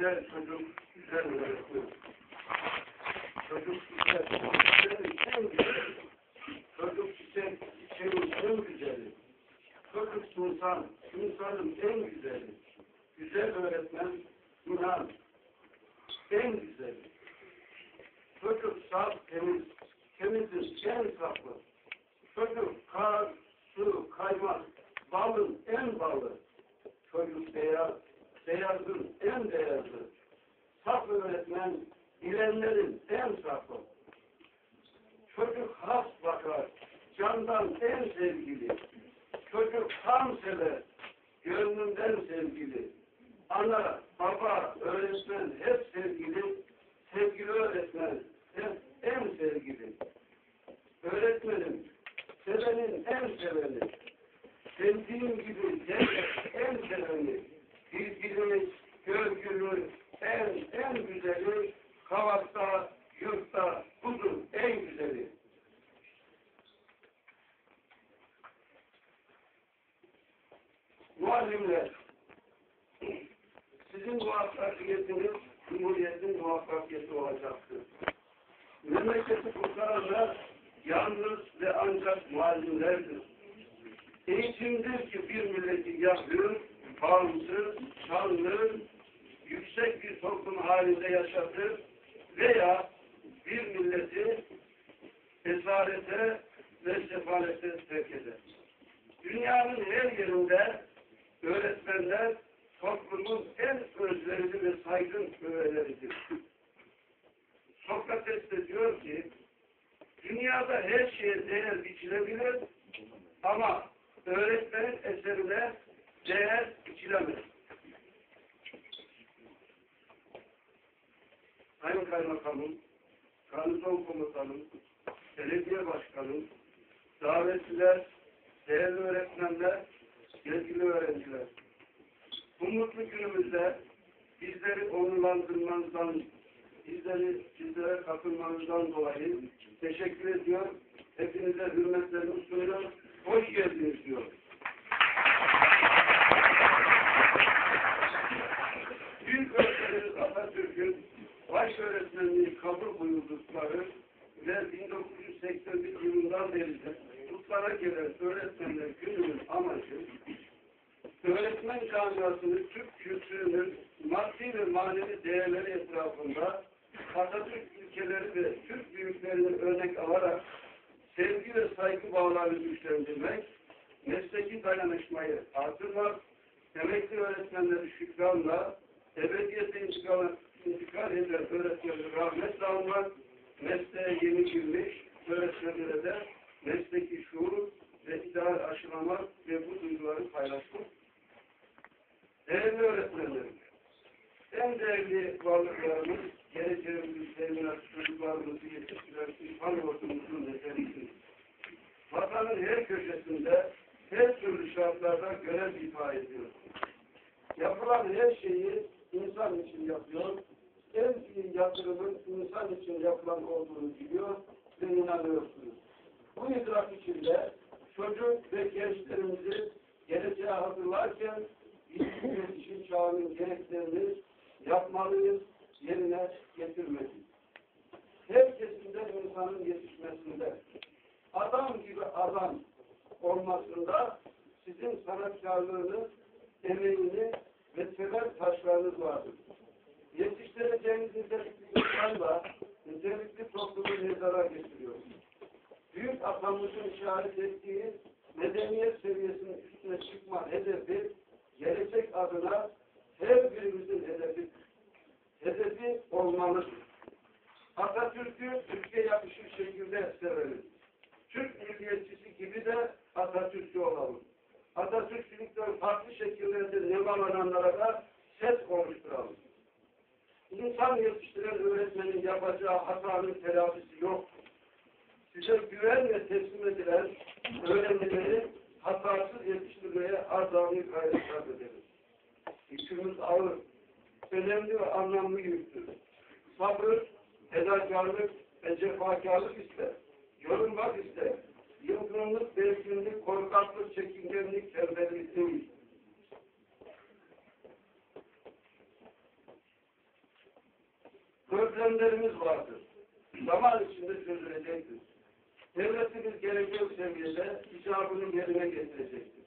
güzel çocuk, güzel öğretmen. Çocuk güzel, güzel, en güzel. Çocuk çiçek, çiçeğin en güzeli. Çocuk insan, insanın en güzeli. Güzel öğretmen, inan, en güzeli. Çocuk saf, temiz, temizin en safı. Çocuk kar, su, kaymak, balın en balı. Çocuk beyaz, beyazın en beyazı. Saf öğretmen, bilenlerin en safı. Çocuk has bakar, candan en sevgili. Çocuk tam sever, gönlünden sevgili. Ana, baba, öğretmen hep sevgili. Sevgili öğretmen hep en sevgili. Öğretmenim, sevenin en seveni. Sevdiğim gibi en seveni. Bilgili, görgülü, en en güzeli. Kavakta, yurtta, budur en güzeli. Muallimler, sizin muvaffakiyetiniz Cumhuriyet'in muvaffakiyeti olacaktır. Memleketi kurtaranlar yalnız ve ancak muallimlerdir. Eğitimdir ki bir milleti yahür, bağımsız, şanlı, halinde yaşatır veya bir milleti esarete ve sefalete sevk eder. Dünyanın her yerinde öğretmenler toplumun en özverili ve saygın öğeleridir. Sokrates de diyor ki, dünyada her şeye değer biçilebilir ama öğretmenin eserine değer biçilemez. Sayın Kaymakamım, Garnizon Komutanım, Belediye Başkanım, davetliler, değerli öğretmenler, yetkili öğrenciler. Bu mutlu günümüzde bizleri onurlandırmanızdan, bizleri sizlere katılmanızdan dolayı teşekkür ediyor. Hepinize hürmetlerimi sunuyor. Hoş geldiniz diyor. Kabul buyurdukları ve 1981 yılından beri de kutlara gelen öğretmenler gününün amacı öğretmen camiasını Türk kültürünün maddi ve manevi değerleri etrafında Atatürk ülkeleri ve Türk büyüklerini örnek alarak sevgi ve saygı bağlarını güçlendirmek, mesleki dayanışmayı artırmak, emekli öğretmenleri şükranla, ebediyete intikal, intikal eden öğretmenleri rahmetle almak, mesleğe yeni girmiş öğretmenlere de mesleki şuur ve ideal aşılamak ve bu duyguları paylaşmak. Değerli öğretmenlerim, en değerli varlıklarımız, geleceğimizi sevgiler, çocuklarımızı yetiştiren İrfan yurdumuzun meselesidir. Vatanın her köşesinde, her türlü şartlarda görev ifa ediyor. Yapılan her şeyi insan için yapıyor. En iyi yatırımın insan için yapılan olduğunu biliyor ve inanıyorsunuz. Bu idrak içinde çocuk ve gençlerimizi geleceğe hazırlarken iletişim çağının gereklerini yapmalıyız, yerine getirmeliyiz. Her kesimde insanın yetişmesinde, adam gibi adam olmasında sizin sanatkarlığınız, emeğini ve sever taşlarınız vardır. Yetiştireceğiniz nitelikli insanla nitelikli toplumu mezara getiriyor. Büyük atamızın işaret ettiği medeniyet seviyesinin üstüne çıkma hedefi gelecek adına her birimizin hedefi, hedefi olmalıdır. Atatürk'ü Türkiye yapışır şekilde sevelim. Türk milliyetçisi gibi de Atatürk'ü olalım. Atatürkçülükten farklı şekillerde nemalananlara da ses oluşturalım. İnsan yetiştiren öğretmenin yapacağı hatanın telafisi yok. Size güvenle teslim edilen öğrencileri hatasız yetiştirmeye azami gayretler ederiz. Yükümüz ağır, önemli ve anlamlı yüktür. Sabır, fedakarlık ve cefakarlık ister. Yorulmak ister. Yılgınlık, bezginlik, korkaklık, çekingenlik, tembellik değil. öğretmenlerimiz vardır. Zaman içinde çözülecektir. Devletimiz gerekli seviyede icabını yerine getirecektir.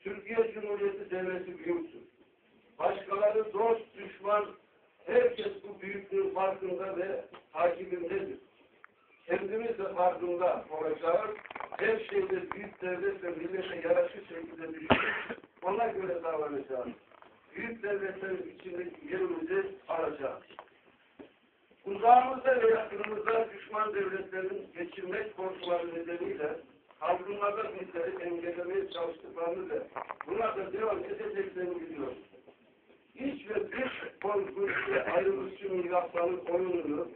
Türkiye Cumhuriyeti Devleti büyüktür. Başkaları dost, düşman, herkes bu büyüklüğün farkında ve takibindedir. Kendimiz de farkında olacağız. Her şeyde büyük devlet ve millete yaraşır şekilde düşünüp ona göre davranacağız. Büyük devletlerin içindeki yerimizi alacağız. Uzağımızda ve yakınımızda düşman devletlerin geçirmek korkuları nedeniyle halkınlarda bizleri engellemeye çalıştıklarını ve buna da devam edeceklerini biliyoruz. İç ve dış korkunç ve ayrılıkçı milatların oyununu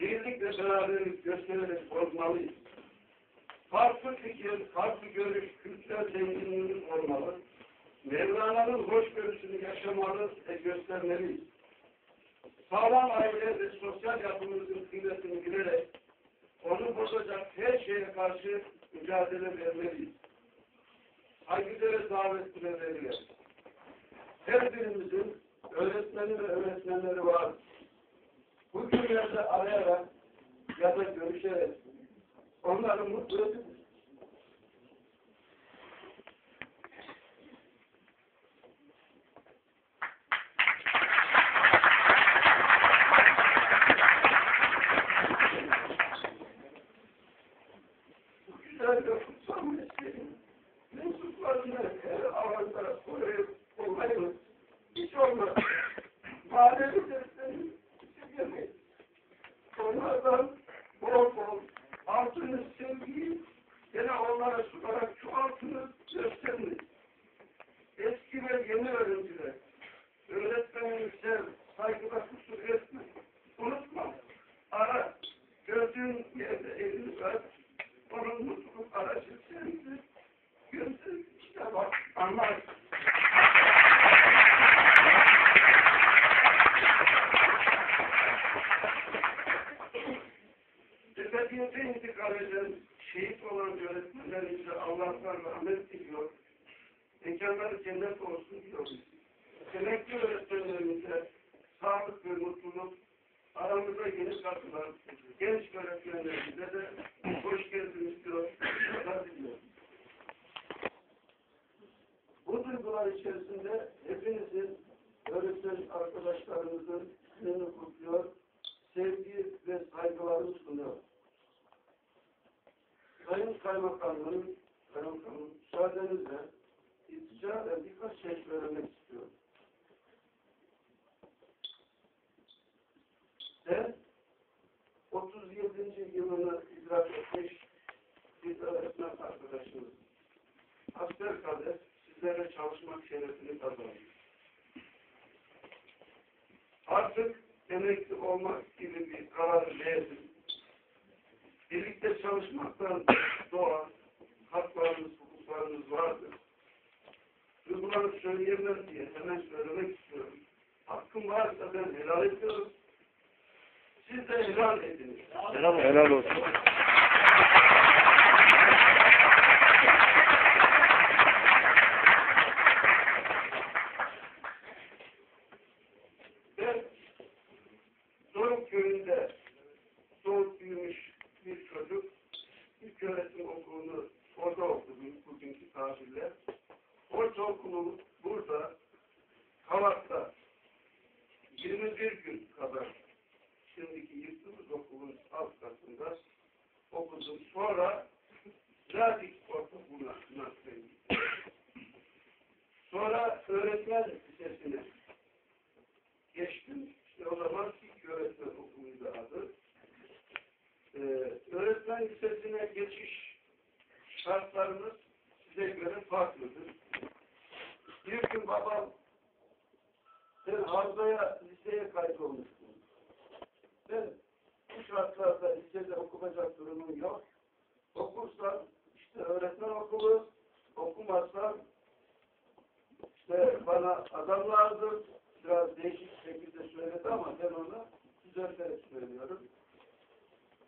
birlik ve beraberlik göstererek bozmalıyız. Farklı fikir, farklı görüş, kültürel zenginliğimiz olmalı. Mevlana'nın hoşgörüsünü yaşamalı ve göstermeliyiz. Sağlam aile ve sosyal yapımızın kıymetini bilerek onu bozacak her şeye karşı mücadele vermeliyiz. Saygıdeğer davetine verilir. Her birimizin öğretmeni ve öğretmenleri var. Bu günlerde arayarak ya da görüşerek sensin. Göster, işte bak, anlar. Gününü kutluyor, sevgi ve saygılarını sunuyor. Sayın Kaymakamım, Kaymakamım, müsaadenizle iltica ve birkaç şey söylemek istiyorum. Ben 37. yılını idrak etmiş bir öğretmen arkadaşımız. Asker kardeş sizlerle çalışmak şerefini kazandım. Artık emekli olmak gibi bir karar verdim. Birlikte çalışmaktan doğan haklarımız, hukuklarımız vardır. Duygularımı söyleyemem diye hemen söylemek istiyorum. Hakkım varsa ben helal ediyorum. Siz de helal ediniz. Helal, helal olsun. Gün kadar şimdiki yıktığımız okulun alt katında okudum. Sonra Zadik Ortaokulu'na nasıl Sonra öğretmen lisesine geçtim. İşte o zaman ilk öğretmen okuluydu adı. Ee, öğretmen lisesine geçiş şartlarımız size göre farklıdır. Bir gün babam sen Havza'ya liseye kaydolmuşsun. Ben bu şartlarda lisede okuyacak durumum yok. Okursan işte öğretmen okulu, okumazsan işte bana adam lazım. Biraz değişik şekilde söyledi ama ben onu düzelterek söylüyorum.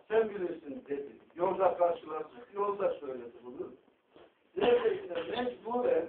Sen bilirsin dedi. Yolda karşılaştık, yolda söyledi bunu. Neredeyse mecburen